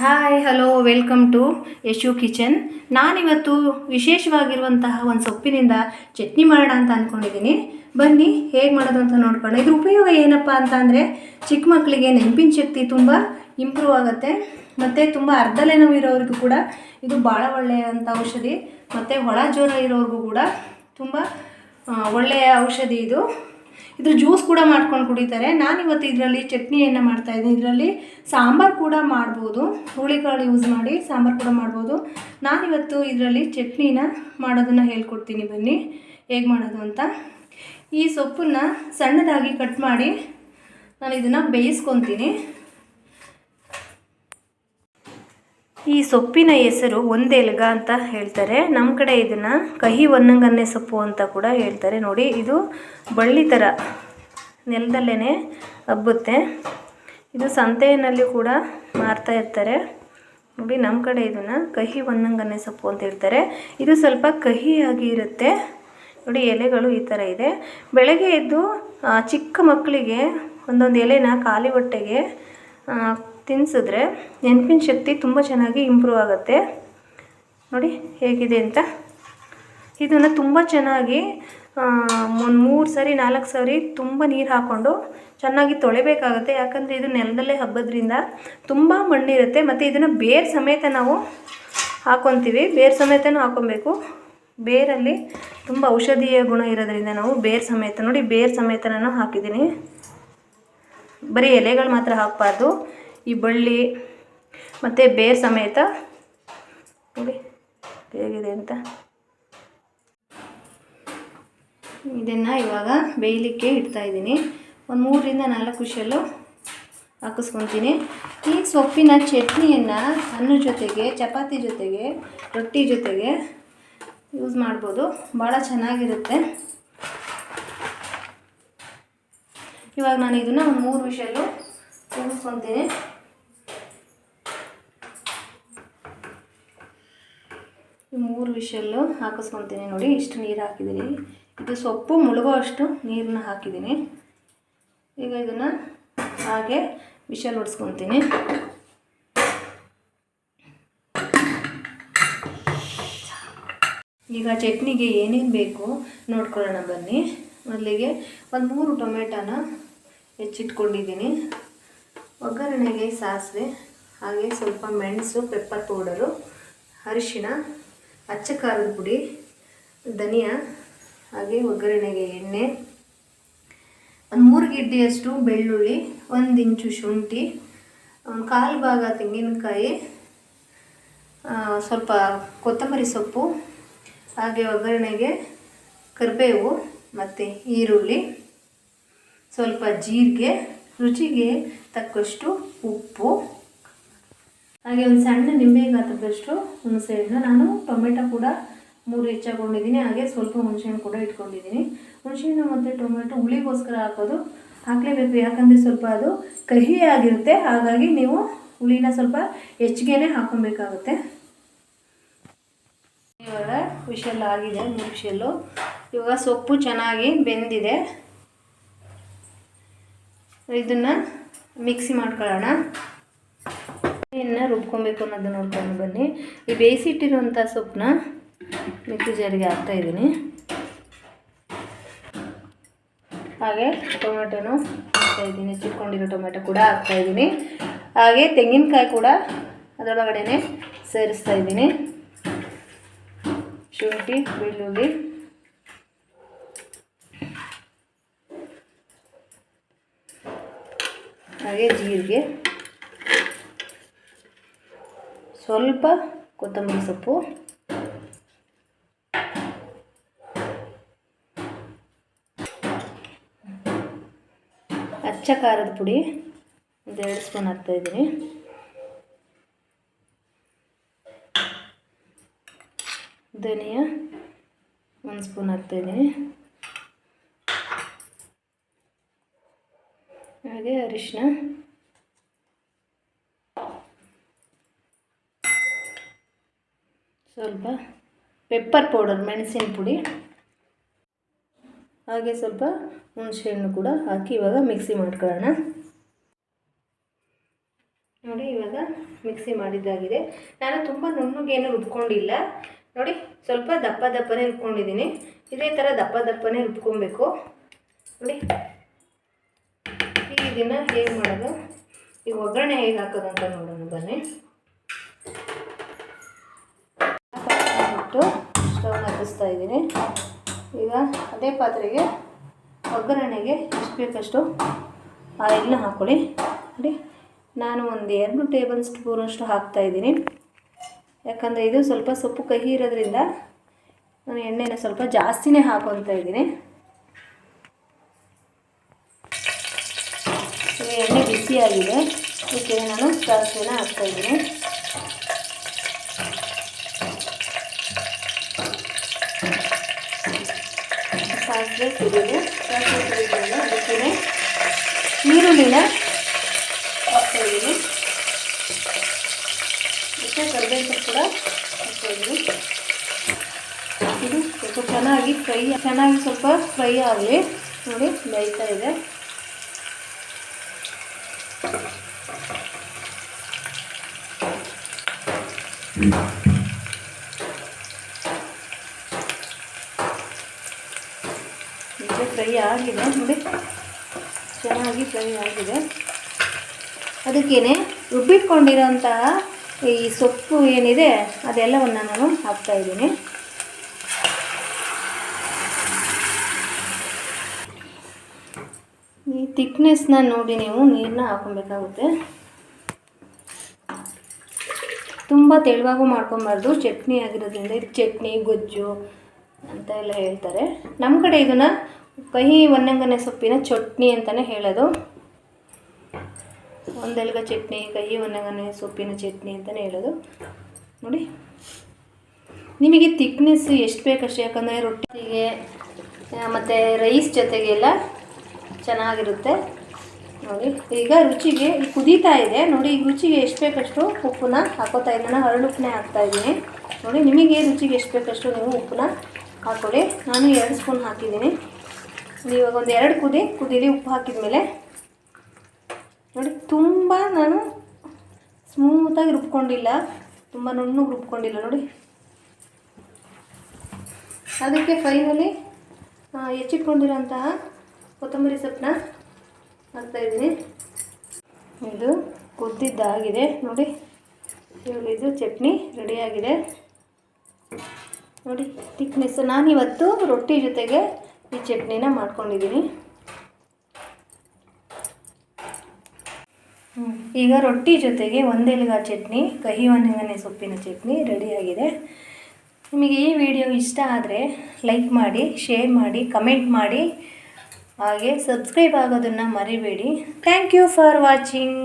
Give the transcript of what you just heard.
Hi hello welcome to Yashu kitchen ನಾನಿವತ್ತು ವಿಶೇಷವಾಗಿರುವಂತಹ ಒಂದು ಸೊಪ್ಪಿನಿಂದ ಚಟ್ನಿ ಮಾಡೋಣ ಅಂತ ಅಂದ್ಕೊಂಡಿದ್ದೀನಿ ಬನ್ನಿ, ಹೇಗೆ ಮಾಡೋದು ಅಂತ ನೋಡ್ಕೊಳ್ಳೋಣ. ಇದ್ರ ಉಪಯೋಗ ಏನಪ್ಪ ಅಂತ ಅಂದರೆ, ಚಿಕ್ಕ ಮಕ್ಕಳಿಗೆ ನೆನಪಿನ ಶಕ್ತಿ ತುಂಬ ಇಂಪ್ರೂವ್ ಆಗುತ್ತೆ. ಮತ್ತು ತುಂಬ ಅರ್ಧಲೆ ನೋವು ಇರೋರಿಗೂ ಕೂಡ ಇದು ಭಾಳ ಒಳ್ಳೆಯಂಥ ಔಷಧಿ. ಮತ್ತು ಒಳ ಜ್ವರ ಇರೋರಿಗೂ ಕೂಡ ತುಂಬ ಒಳ್ಳೆಯ ಔಷಧಿ ಇದು. ಇದ್ರ ಜ್ಯೂಸ್ ಕೂಡ ಮಾಡ್ಕೊಂಡು ಕುಡಿತಾರೆ. ನಾನು ಇವತ್ತು ಇದರಲ್ಲಿ ಚಟ್ನಿಯನ್ನು ಮಾಡ್ತಾ ಇದ್ದೀನಿ. ಇದರಲ್ಲಿ ಸಾಂಬಾರು ಕೂಡ ಮಾಡ್ಬೋದು. ಹುರುಳಿಕಾಳು ಯೂಸ್ ಮಾಡಿ ಸಾಂಬಾರು ಕೂಡ ಮಾಡ್ಬೋದು. ನಾನಿವತ್ತು ಇದರಲ್ಲಿ ಚಟ್ನಿನ ಮಾಡೋದನ್ನು ಹೇಳ್ಕೊಡ್ತೀನಿ ಬನ್ನಿ. ಹೇಗೆ ಮಾಡೋದು ಅಂತ. ಈ ಸೊಪ್ಪನ್ನು ಸಣ್ಣದಾಗಿ ಕಟ್ ಮಾಡಿ ನಾನು ಇದನ್ನು ಬೇಯಿಸ್ಕೊತೀನಿ. ಈ ಸೊಪ್ಪಿನ ಹೆಸರು ಒಂದೆಲ್ಗ ಅಂತ ಹೇಳ್ತಾರೆ. ನಮ್ಮ ಕಡೆ ಇದನ್ನು ಕಹಿ ಒನ್ನಂಗನ್ನೆ ಸೊಪ್ಪು ಅಂತ ಕೂಡ ಹೇಳ್ತಾರೆ. ನೋಡಿ, ಇದು ಬಳ್ಳಿ ಥರ ನೆಲದಲ್ಲೇ ಹಬ್ಬುತ್ತೆ. ಇದು ಸಂತೆಯಲ್ಲಿ ಕೂಡ ಮಾರ್ತಾ ಇರ್ತಾರೆ. ನೋಡಿ ನಮ್ಮ ಕಡೆ ಇದನ್ನು ಕಹಿ ಒನ್ನಂಗನ್ನೆ ಸೊಪ್ಪು ಅಂತ ಹೇಳ್ತಾರೆ. ಇದು ಸ್ವಲ್ಪ ಕಹಿಯಾಗಿ ಇರುತ್ತೆ. ನೋಡಿ, ಎಲೆಗಳು ಈ ಥರ ಇದೆ. ಬೆಳಗ್ಗೆ ಎದ್ದು ಚಿಕ್ಕ ಮಕ್ಕಳಿಗೆ ಒಂದೊಂದು ಎಲೆನ ಖಾಲಿ ಹೊಟ್ಟೆಗೆ ತಿನ್ಸಿದ್ರೆ ನೆನಪಿನ ಶಕ್ತಿ ತುಂಬ ಚೆನ್ನಾಗಿ ಇಂಪ್ರೂವ್ ಆಗುತ್ತೆ. ನೋಡಿ ಹೇಗಿದೆ ಅಂತ. ಇದನ್ನು ತುಂಬ ಚೆನ್ನಾಗಿ ಒಂದು ಮೂರು ಸರಿ, ನಾಲ್ಕು ಸರಿ ತುಂಬ ನೀರು ಹಾಕ್ಕೊಂಡು ಚೆನ್ನಾಗಿ ತೊಳಿಬೇಕಾಗುತ್ತೆ. ಯಾಕಂದರೆ ಇದು ನೆಲದಲ್ಲೇ ಹಬ್ಬದ್ರಿಂದ ತುಂಬ ಮಣ್ಣಿರುತ್ತೆ. ಮತ್ತು ಇದನ್ನು ಬೇರು ಸಮೇತ ನಾವು ಹಾಕ್ಕೊತೀವಿ ಬೇರು ಸಮೇತನೂ ಹಾಕ್ಕೊಬೇಕು ಬೇರಲ್ಲಿ ತುಂಬ ಔಷಧೀಯ ಗುಣ ಇರೋದ್ರಿಂದ ನಾವು ಬೇರು ಸಮೇತ, ನೋಡಿ ಬೇರು ಸಮೇತನೂ ಹಾಕಿದ್ದೀನಿ. ಬರೀ ಎಲೆಗಳು ಮಾತ್ರ ಹಾಕಬಾರ್ದು. ಈ ಬಳ್ಳಿ ಮತ್ತು ಬೇರ್ ಸಮೇತ ನೋಡಿ ಹೇಗಿದೆ ಅಂತ. ಇದನ್ನು ಇವಾಗ ಬೇಯಲಿಕ್ಕೆ ಇಡ್ತಾ ಇದ್ದೀನಿ. ಒಂದು ಮೂರರಿಂದ ನಾಲ್ಕು ವಿಷಲ್ಲು ಹಾಕಿಸ್ಕೊತೀನಿ. ಈ ಸೊಪ್ಪಿನ ಚಟ್ನಿಯನ್ನು ಅನ್ನ ಜೊತೆಗೆ, ಚಪಾತಿ ಜೊತೆಗೆ, ರೊಟ್ಟಿ ಜೊತೆಗೆ ಯೂಸ್ ಮಾಡ್ಬೋದು. ಭಾಳ ಚೆನ್ನಾಗಿರುತ್ತೆ. ಇವಾಗ ನಾನು ಇದನ್ನು ಒಂದು ಮೂರು ವಿಷಲ್ಲು ಕೂಗಿಸ್ಕೊತೀನಿ ಈ ಮೂರು ವಿಷಲ್ಲು ಹಾಕಿಸ್ಕೊತೀನಿ ನೋಡಿ, ಇಷ್ಟು ನೀರು ಹಾಕಿದ್ದೀನಿ ಇದು ಸೊಪ್ಪು ಮುಳುಗೋ ಅಷ್ಟು ನೀರನ್ನ ಹಾಕಿದ್ದೀನಿ ಈಗ ಇದನ್ನು ಹಾಗೆ ವಿಷಲ್ ಹೊಡ್ಸ್ಕೊತೀನಿ ಈಗ ಚಟ್ನಿಗೆ ಏನೇನು ಬೇಕು ನೋಡ್ಕೊಳ್ಳೋಣ ಬನ್ನಿ. ಮೊದಲಿಗೆ ಒಂದು ಮೂರು ಟೊಮೆಟೊನ ಹೆಚ್ಚಿಟ್ಕೊಂಡಿದ್ದೀನಿ ಒಗ್ಗರಣೆಗೆ ಸಾಸಿವೆ, ಹಾಗೆ ಸ್ವಲ್ಪ ಮೆಣಸು ಪೆಪ್ಪರ್ ಪೌಡರು ಅರಿಶಿಣ ಅಚ್ಚ ಖಾರದ ಪುಡಿ ಧನಿಯಾ ಹಾಗೆ ಒಗ್ಗರಣೆಗೆ ಎಣ್ಣೆ ಒಂದು ಮೂರು ಗಿಡ್ಡೆಯಷ್ಟು ಬೆಳ್ಳುಳ್ಳಿ ಒಂದು ಇಂಚು ಶುಂಠಿ ಒಂದು ಕಾಲು ಭಾಗ ತೆಂಗಿನಕಾಯಿ ಸ್ವಲ್ಪ ಕೊತ್ತಂಬರಿ ಸೊಪ್ಪು ಹಾಗೆ ಒಗ್ಗರಣೆಗೆ ಕರಿಬೇವು ಮತ್ತು ಈರುಳ್ಳಿ, ಸ್ವಲ್ಪ ಜೀರಿಗೆ, ರುಚಿಗೆ ತಕ್ಕಷ್ಟು ಉಪ್ಪು. ಹಾಗೆ ಒಂದು ಸಣ್ಣ ನಿಂಬೆ ಗಾತ್ರದಷ್ಟು ಹುಣಸೆಹಣ್ಣು ನಾನು ಟೊಮೆಟೊ ಕೂಡ ಮೂರು ಹೆಚ್ಚಾಕೊಂಡಿದ್ದೀನಿ. ಹಾಗೆ ಸ್ವಲ್ಪ ಹುಣಸೆಹಣ್ಣು ಕೂಡ ಇಟ್ಕೊಂಡಿದ್ದೀನಿ. ಹುಣಸೆಹಣ್ಣು ಮತ್ತು ಟೊಮೆಟೊ ಹುಳಿಗೋಸ್ಕರ ಹಾಕೋದು ಹಾಕಲೇಬೇಕು. ಯಾಕಂದರೆ ಸ್ವಲ್ಪ ಅದು ಕಹಿಯಾಗಿರುತ್ತೆ ಹಾಗಾಗಿ ನೀವು ಹುಳಿನ ಸ್ವಲ್ಪ ಹೆಚ್ಚಿಗೆನೇ ಹಾಕೊಬೇಕಾಗುತ್ತೆ ಇವಾಗ ವಿಷಲ್ ಆಗಿದೆ, ಮೂರು ಇವಾಗ ಸೊಪ್ಪು ಚೆನ್ನಾಗಿ ಬೆಂದಿದೆ. ಇದನ್ನು ಮಿಕ್ಸಿ ಮಾಡ್ಕೊಳ್ಳೋಣ. ಇನ್ನು ರುಬ್ಕೊಬೇಕು ಅನ್ನೋದು ನೋಡ್ಕೊಂಡು ಬನ್ನಿ. ಈ ಬೇಯಿಸಿಟ್ಟಿರುವಂಥ ಸೊಪ್ಪನ್ನ ಮಿಕ್ಸಿ ಜಾರಿಗೆ ಹಾಕ್ತಾ ಇದ್ದೀನಿ. ಹಾಗೆ ಟೊಮೆಟೊನು ಹಾಕ್ತಾ ಇದ್ದೀನಿ. ಚಿಕ್ಕೊಂಡಿರೋ ಟೊಮೆಟೊ ಕೂಡ ಹಾಕ್ತಾ ಇದ್ದೀನಿ. ಹಾಗೆ ತೆಂಗಿನಕಾಯಿ ಕೂಡ ಅದರೊಳಗಡೆ ಸೇರಿಸ್ತಾ ಇದ್ದೀನಿ. ಶುಂಠಿ, ಬೆಳ್ಳುಳ್ಳಿ. ಹಾಗೆ ಜೀರಿಗೆ. ಸ್ವಲ್ಪ ಕೊತ್ತಂಬರಿ ಸೊಪ್ಪು. ಅಚ್ಚ ಖಾರದ ಪುಡಿ. ಒಂದು ಎರಡು ಸ್ಪೂನ್ ಹಾಕ್ತಾ ಇದ್ದೀನಿ. ಧನಿಯಾ ಒಂದು ಸ್ಪೂನ್ ಹಾಕ್ತಾ ಇದ್ದೀನಿ. ಹಾಗೆ ಅರಿಶಿನ ಸ್ವಲ್ಪ ಪೆಪ್ಪರ್ ಪೌಡರ್ ಮೆಣಸಿನ ಪುಡಿ. ಹಾಗೆ ಸ್ವಲ್ಪ ಹುಣಸೆಹಣ್ಣು ಕೂಡ ಹಾಕಿ ಇವಾಗ ಮಿಕ್ಸಿ ಮಾಡ್ಕೊಳ್ಳೋಣ. ನೋಡಿ ಇವಾಗ ಮಿಕ್ಸಿ ಮಾಡಿದ್ದಾಗಿದೆ. ನಾನು ತುಂಬ ನುಣ್ಣಗೇನು ರುಬ್ಕೊಂಡಿಲ್ಲ. ನೋಡಿ ಸ್ವಲ್ಪ ದಪ್ಪ ದಪ್ಪನೇ ರುಬ್ಕೊಂಡಿದ್ದೀನಿ. ಇದೇ ಥರ ದಪ್ಪ ದಪ್ಪನೇ ರುಬ್ಕೊಬೇಕು. ನೋಡಿ ಈಗ ದಿನ ಹೇಗೆ ಮಾಡೋದು? ಈಗ ಒಗ್ಗರಣೆ ಹೇಗೆ ಹಾಕೋದಂತ ನೋಡೋಣ ಬನ್ನಿ. ಬಿಟ್ಟು ಸ್ಟವ್ ಹತ್ತಿಸ್ತಾ ಇದ್ದೀನಿ. ಈಗ ಅದೇ ಪಾತ್ರೆಗೆ ಒಗ್ಗರಣೆಗೆ ಎಷ್ಟು ಬೇಕಷ್ಟು ಆಯಿಲ್ನ ಹಾಕ್ಕೊಳ್ಳಿ ನೋಡಿ, ನಾನು ಒಂದು ಎರಡು ಟೇಬಲ್ ಸ್ಪೂನಷ್ಟು ಹಾಕ್ತಾ ಇದ್ದೀನಿ. ಯಾಕಂದರೆ ಇದು ಸ್ವಲ್ಪ ಸೊಪ್ಪು ಕಹಿ ಇರೋದ್ರಿಂದ ನಾನು ಎಣ್ಣೆನ ಸ್ವಲ್ಪ ಜಾಸ್ತಿನೇ ಹಾಕೊತಾ ಇದ್ದೀನಿ. ಎಣ್ಣೆ ಬಿಸಿಯಾಗಿದೆ. ಇದಕ್ಕೆ ನಾನು ಸಾಸಿವೆನ ಹಾಕ್ತಾ ಇದ್ದೀನಿ ಸಾಸಿವೆ ಸಿಡಿದೆ ಸಾಸಿವೆ ಸಿಡಿದ್ಮೇಲೆ ಅದಕ್ಕೆ ಈರುಳ್ಳಿನ ಹಾಕ್ತಾ ಇದ್ದೀನಿ ಮತ್ತು ಕರಿಬೇವು ಕೂಡ ಹಾಕ್ತಾಯಿದ್ದೀನಿ ಇದು ಸ್ವಲ್ಪ ಚೆನ್ನಾಗಿ ಫ್ರೈ, ಚೆನ್ನಾಗಿ ಸ್ವಲ್ಪ ಫ್ರೈ ಆಗಲಿ. ನೋಡಿ ಬೇಯ್ತಾ ಇದೆ. ಈಗ ಫ್ರೈ ಆಗಿದೆ. ನೋಡಿ. ಚೆನ್ನಾಗಿ ಫ್ರೈ ಆಗಿದೆ. ಅದಕ್ಕೇನೆ ರುಬ್ಬಿಟ್ಕೊಂಡಿರೋಂತಹ ಈ ಸೊಪ್ಪು ಏನಿದೆ, ಅದೆಲ್ಲವನ್ನು ನಾನು ಹಾಕ್ತಾ ಇದ್ದೀನಿ. ಈ ತಿಕ್ನೆಸ್ನ ನೋಡಿ ನೀವು ನೀರನ್ನ ಹಾಕೊಬೇಕಾಗುತ್ತೆ ತುಂಬ ತೆಳುವಾಗೂ ಮಾಡ್ಕೊಬಾರ್ದು. ಚಟ್ನಿ ಆಗಿರೋದ್ರಿಂದ ಇದು ಚಟ್ನಿ, ಗೊಜ್ಜು ಅಂತ ಎಲ್ಲ ಹೇಳ್ತಾರೆ. ನಮ್ಮ ಕಡೆ ಇದನ್ನು ಕಹಿ ಒನ್ನಂಗನೆ ಸೊಪ್ಪಿನ ಚಟ್ನಿ ಅಂತಲೇ ಹೇಳೋದು. ಒಂದೆಲ್ಗ ಚಟ್ನಿ, ಕಹಿ ಒನ್ನಂಗನೆ ಸೊಪ್ಪಿನ ಚಟ್ನಿ ಅಂತಲೇ ಹೇಳೋದು. ನೋಡಿ. ನಿಮಗೆ ತಿಕ್ನೆಸ್ ಎಷ್ಟು ಬೇಕಷ್ಟು, ಯಾಕಂದರೆ ರೊಟ್ಟಿಗೆ ಮತ್ತು ರೈಸ್ ಜೊತೆಗೆಲ್ಲ ಚೆನ್ನಾಗಿರುತ್ತೆ. ನೋಡಿ, ಈಗ ರುಚಿಗೆ ಕುದೀತಾ ಇದೆ. ನೋಡಿ, ಈಗ ರುಚಿಗೆ ಎಷ್ಟು ಬೇಕಷ್ಟು ಉಪ್ಪನ್ನ ಹಾಕೋತಾ ಇದ್ದೀನಿ. ನಾನು ಹಾಕ್ತಾ ಇದ್ದೀನಿ. ನೋಡಿ, ನಿಮಗೆ ರುಚಿಗೆ ಎಷ್ಟು ಬೇಕಷ್ಟು ನೀವು ಉಪ್ಪನ್ನ ಹಾಕೊಳ್ಳಿ. ನಾನು ಎರಡು ಸ್ಪೂನ್ ಹಾಕಿದ್ದೀನಿ. ಇವಾಗ ಒಂದು ಎರಡು ಕುದಿ, ಕುದೀರಿ, ಉಪ್ಪು ಹಾಕಿದ ಮೇಲೆ ನೋಡಿ, ತುಂಬ ನಾನು ಸ್ಮೂತಾಗಿ ರುಬ್ಕೊಂಡಿಲ್ಲ. ತುಂಬ ನುಣ್ಣು ರುಬ್ಕೊಂಡಿಲ್ಲ ನೋಡಿ. ಅದಕ್ಕೆ ಫೈನಲಿ ಹೆಚ್ಚಿಟ್ಕೊಂಡಿರೋಂತಹ ಕೊತ್ತಂಬರಿ ಸೊಪ್ಪನ್ನ ಹಾಕ್ತಾಯಿದ್ದೀನಿ ಇದು ಕುದ್ದಿದ್ದಾಗಿದೆ ನೋಡಿ. ಇದು ಚಟ್ನಿ ರೆಡಿಯಾಗಿದೆ. ನೋಡಿ ತಿಕ್ನೆಸ್ ನಾನಿವತ್ತು ರೊಟ್ಟಿ ಜೊತೆಗೆ ಈ ಚಟ್ನಿನ ಮಾಡ್ಕೊಂಡಿದ್ದೀನಿ. ಈಗ ರೊಟ್ಟಿ ಜೊತೆಗೆ ಒಂದೆಲಗ ಚಟ್ನಿ, ಕಹಿ ಒಣಗನೆ ಸೊಪ್ಪಿನ ಚಟ್ನಿ ರೆಡಿಯಾಗಿದೆ. ನಿಮಗೆ ಈ ವಿಡಿಯೋ ಇಷ್ಟ ಆದರೆ ಲೈಕ್ ಮಾಡಿ, ಶೇರ್ ಮಾಡಿ, ಕಮೆಂಟ್ ಮಾಡಿ. ಹಾಗೆ ಸಬ್ಸ್ಕ್ರೈಬ್ ಆಗೋದನ್ನು ಮರಿಬೇಡಿ. Thank you for watching.